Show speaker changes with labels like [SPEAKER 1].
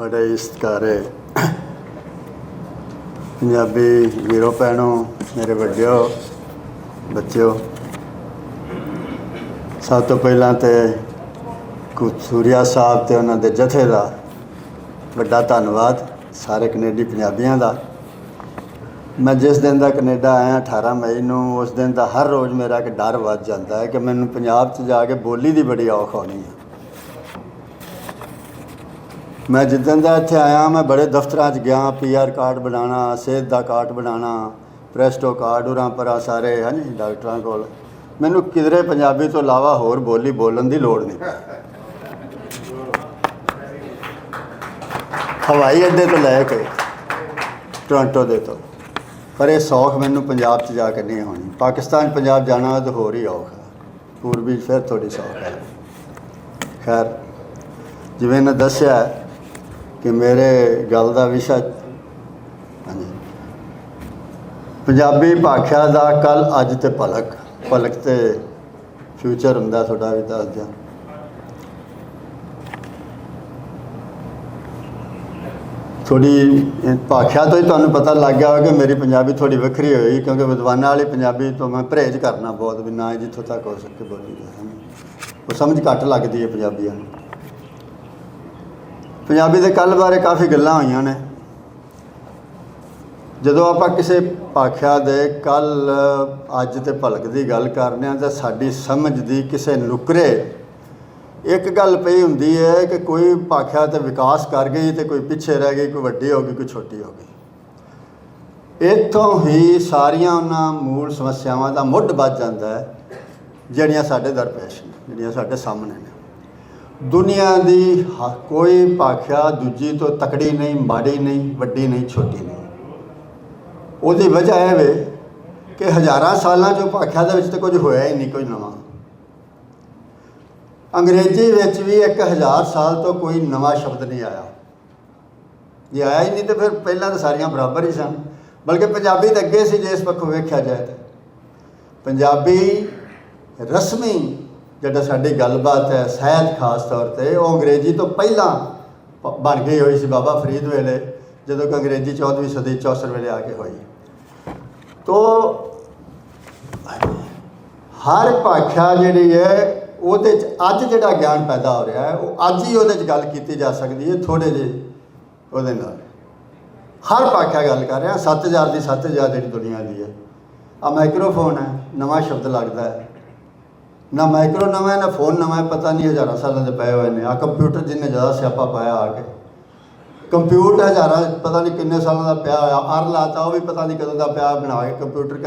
[SPEAKER 1] ਬੜੇ ਹੀ ਸਤਿਕਾਰੇ ਪੰਜਾਬੀ ਵੀਰੋ, ਭੈਣੋ, ਮੇਰੇ ਵੱਡਿਓ, ਬੱਚਿਓ, ਸਭ ਤੋਂ ਪਹਿਲਾਂ ਤੇ ਸੂਰਿਆ ਸਾਹਿਬ ਤੇ ਉਹਨਾਂ ਦੇ ਜਥੇ ਦਾ ਵੱਡਾ ਧੰਨਵਾਦ ਸਾਰੇ ਕੈਨੇਡੀ ਪੰਜਾਬੀਆਂ ਦਾ। ਮੈਂ ਜਿਸ ਦਿਨ ਦਾ ਕੈਨੇਡਾ ਆਇਆ 18 ਮਈ ਨੂੰ, ਉਸ ਦਿਨ ਦਾ ਹਰ ਰੋਜ਼ ਮੇਰਾ ਇੱਕ ਡਰ ਵੱਧ ਜਾਂਦਾ ਹੈ ਕਿ ਮੈਨੂੰ ਪੰਜਾਬ 'ਚ ਜਾ ਕੇ ਬੋਲੀ ਦੀ ਬੜੀ ਔਖ ਹੋਣੀ ਹੈ। ਮੈਂ ਜਿੱਦਣ ਦਾ ਇੱਥੇ ਆਇਆ, ਮੈਂ ਬੜੇ ਦਫ਼ਤਰਾਂ 'ਚ ਗਿਆ ਪੀਆਰ ਕਾਰਡ ਬਣਾਉਣਾ, ਸਿਹਤ ਦਾ ਕਾਰਡ ਬਣਾਉਣਾ, ਪ੍ਰੈਸਟੋ ਕਾਰਡ, ਉਰਾਂ ਪਰਾਂ ਸਾਰੇ ਹਾਂਜੀ ਡਾਕਟਰਾਂ ਕੋਲ। ਮੈਨੂੰ ਕਿਧਰੇ ਪੰਜਾਬੀ ਤੋਂ ਇਲਾਵਾ ਹੋਰ ਬੋਲੀ ਬੋਲਣ ਦੀ ਲੋੜ ਨਹੀਂ। ਹਵਾਈ ਅੱਡੇ ਤੋਂ ਲੈ ਕੇ ਟੋਰਾਂਟੋ ਦੇ ਤੋਂ। ਪਰ ਇਹ ਸੌਖ ਮੈਨੂੰ ਪੰਜਾਬ 'ਚ ਜਾ ਕੇ ਨਹੀਂ ਹੋਣੀ ਪਾਕਿਸਤਾਨ, ਪੰਜਾਬ ਜਾਣਾ ਤਾਂ ਹੋਰ ਹੀ ਔਖ ਹੈ। ਪੂਰਬੀ ਫਿਰ ਥੋੜੀ ਸੌਖ ਹੈ। ਖੈਰ, ਜਿਵੇਂ ਨੇ ਦੱਸਿਆ ਕਿ ਮੇਰੇ ਗੱਲ ਦਾ ਵਿਸ਼ਾ ਹਾਂਜੀ। ਪੰਜਾਬੀ ਭਾਸ਼ਾ ਦਾ ਕੱਲ, ਅੱਜ ਤੇ ਪਲਕ ਪਲਕ ਤੇ ਫਿਊਚਰ ਹੁੰਦਾ, ਤੁਹਾਡਾ ਵੀ ਦੱਸ ਦਿਆਂ ਥੋੜੀ ਭਾਖਿਆ ਤੋਂ ਹੀ ਤੁਹਾਨੂੰ ਪਤਾ ਲੱਗ ਗਿਆ ਹੋਵੇ ਕਿ ਮੇਰੀ ਪੰਜਾਬੀ ਥੋੜੀ ਵੱਖਰੀ ਹੋਈ, ਕਿਉਂਕਿ ਵਿਦਵਾਨਾਂ ਵਾਲੀ ਪੰਜਾਬੀ ਤੋਂ ਮੈਂ ਪਰਹੇਜ਼ ਕਰਨਾ ਬਹੁਤ, ਵੀ ਨਾ ਜਿੱਥੋਂ ਤੱਕ ਹੋ ਸਕੇ ਬੋਲੀ ਉਹ ਸਮਝ ਘੱਟ ਲੱਗਦੀ ਹੈ ਪੰਜਾਬੀਆਂ ਨੂੰ। ਪੰਜਾਬੀ ਦੇ ਕੱਲ ਬਾਰੇ ਕਾਫੀ ਗੱਲਾਂ ਹੋਈਆਂ ਨੇ। ਜਦੋਂ ਆਪਾਂ ਕਿਸੇ ਭਾਖਿਆ ਦੇ ਕੱਲ ਅੱਜ ਤੇ ਭਲਕ ਦੀ ਗੱਲ ਕਰਨੇ ਆ, ਤਾਂ ਸਾਡੀ ਸਮਝ ਦੀ ਕਿਸੇ ਨੁਕਰੇ ਇੱਕ ਗੱਲ ਪਈ ਹੁੰਦੀ ਹੈ ਕਿ ਕੋਈ ਭਾਖਿਆ ਤੇ ਵਿਕਾਸ ਕਰ ਗਈ ਤੇ ਕੋਈ ਪਿੱਛੇ ਰਹਿ ਗਈ, ਕੋਈ ਵੱਡੀ ਹੋ ਗਈ, ਕੋਈ ਛੋਟੀ ਹੋ ਗਈ। ਇੱਥੋਂ ਹੀ ਸਾਰੀਆਂ ਉਹਨਾਂ ਮੂਲ ਸਮੱਸਿਆਵਾਂ ਦਾ ਮੁੱਢ ਵੱਜ ਜਾਂਦਾ ਹੈ, ਜਿਹੜੀਆਂ ਸਾਡੇ ਦਰਪੇਸ਼ ਨੇ, ਜਿਹੜੀਆਂ ਸਾਡੇ ਸਾਹਮਣੇ ਨੇ। ਦੁਨੀਆ ਦੀ ਹ- ਕੋਈ ਭਾਖਿਆ ਦੂਜੀ ਤੋਂ ਤਕੜੀ ਨਹੀਂ, ਮਾੜੀ ਨਹੀਂ, ਵੱਡੀ ਨਹੀਂ, ਛੋਟੀ ਨਹੀਂ। ਉਹਦੀ ਵਜ੍ਹਾ ਇਹ ਵੇ ਕਿ ਹਜ਼ਾਰਾਂ ਸਾਲਾਂ ਚੋਂ ਭਾਖਿਆ ਦੇ ਵਿੱਚ ਤਾਂ ਕੁਝ ਹੋਇਆ ਹੀ ਨਹੀਂ, ਕੋਈ ਨਵਾਂ। ਅੰਗਰੇਜ਼ੀ ਵਿੱਚ ਵੀ 1000 ਸਾਲ ਤੋਂ ਕੋਈ ਨਵਾਂ ਸ਼ਬਦ ਨਹੀਂ ਆਇਆ। ਜੇ ਆਇਆ ਹੀ ਨਹੀਂ ਤੇ ਫਿਰ ਪਹਿਲਾਂ ਤਾਂ ਸਾਰੀਆਂ ਬਰਾਬਰ ਹੀ ਸਨ। ਬਲਕਿ ਪੰਜਾਬੀ ਤਾਂ ਅੱਗੇ ਸੀ, ਜੇ ਇਸ ਪੱਖੋਂ ਵੇਖਿਆ ਜਾਏ ਤਾਂ। ਪੰਜਾਬੀ ਰਸਮੀ ਜਿਹੜਾ ਸਾਡੀ ਗੱਲਬਾਤ ਹੈ ਸਹਿਤ ਖਾਸ ਤੌਰ ਤੇ, ਉਹ ਅੰਗਰੇਜ਼ੀ ਤੋਂ ਪਹਿਲਾਂ ਬਣ ਗਈ ਹੋਈ ਸੀ ਬਾਬਾ ਫਰੀਦ ਵੇਲੇ, ਜਦੋਂ ਕਿ ਅੰਗਰੇਜ਼ੀ 14ਵੀਂ ਸਦੀ ਚੌਸਰ ਵੇਲੇ ਆ ਕੇ ਹੋਈ। ਤੋ ਹਰ ਭਾਖਾ ਜਿਹੜੀ ਹੈ, ਉਹਦੇ ਚ ਅੱਜ ਜਿਹੜਾ ਗਿਆਨ ਪੈਦਾ ਹੋ ਰਿਹਾ ਹੈ, ਉਹ ਅੱਜ ਹੀ ਉਹਦੇ ਚ ਗੱਲ ਕੀਤੀ ਜਾ ਸਕਦੀ ਹੈ ਥੋੜੇ ਜਿਹੇ ਉਹਦੇ ਨਾਲ। ਹਰ ਭਾਸ਼ਾ ਗੱਲ ਕਰ ਰਿਹਾ 7000 ਦੀ 7000 ਜਿਹੜੀ ਦੁਨੀਆ ਦੀ ਹੈ। ਆ ਮਾਈਕਰੋਫੋਨ ਹੈ, ਨਵਾਂ ਸ਼ਬਦ ਲੱਗਦਾ ਹੈ। ਨਾ ਮਾਈਕਰੋ ਨਵਾਂ, ਨਾ ਫੋਨ ਨਵਾਂ, ਪਤਾ ਨਹੀਂ ਹਜ਼ਾਰਾਂ ਸਾਲਾਂ ਦੇ ਪਏ ਹੋਏ ਨੇ। ਆ ਕੰਪਿਊਟਰ ਜਿੰਨੇ ਜ਼ਿਆਦਾ ਸਿਆਪਾ ਪਾਇਆ ਆ ਕੇ। ਕੰਪਿਊਟਰ ਹਜ਼ਾਰਾਂ, ਪਤਾ ਨਹੀਂ ਕਿੰਨੇ ਸਾਲਾਂ ਦਾ ਪਿਆ ਹੋਇਆ, ਅਰ ਲਾਤਾ, ਉਹ ਵੀ ਪਤਾ ਨਹੀਂ ਕਦੋਂ ਦਾ ਪਿਆ ਬਣਾ ਕੇ ਕੰਪਿਊਟਰ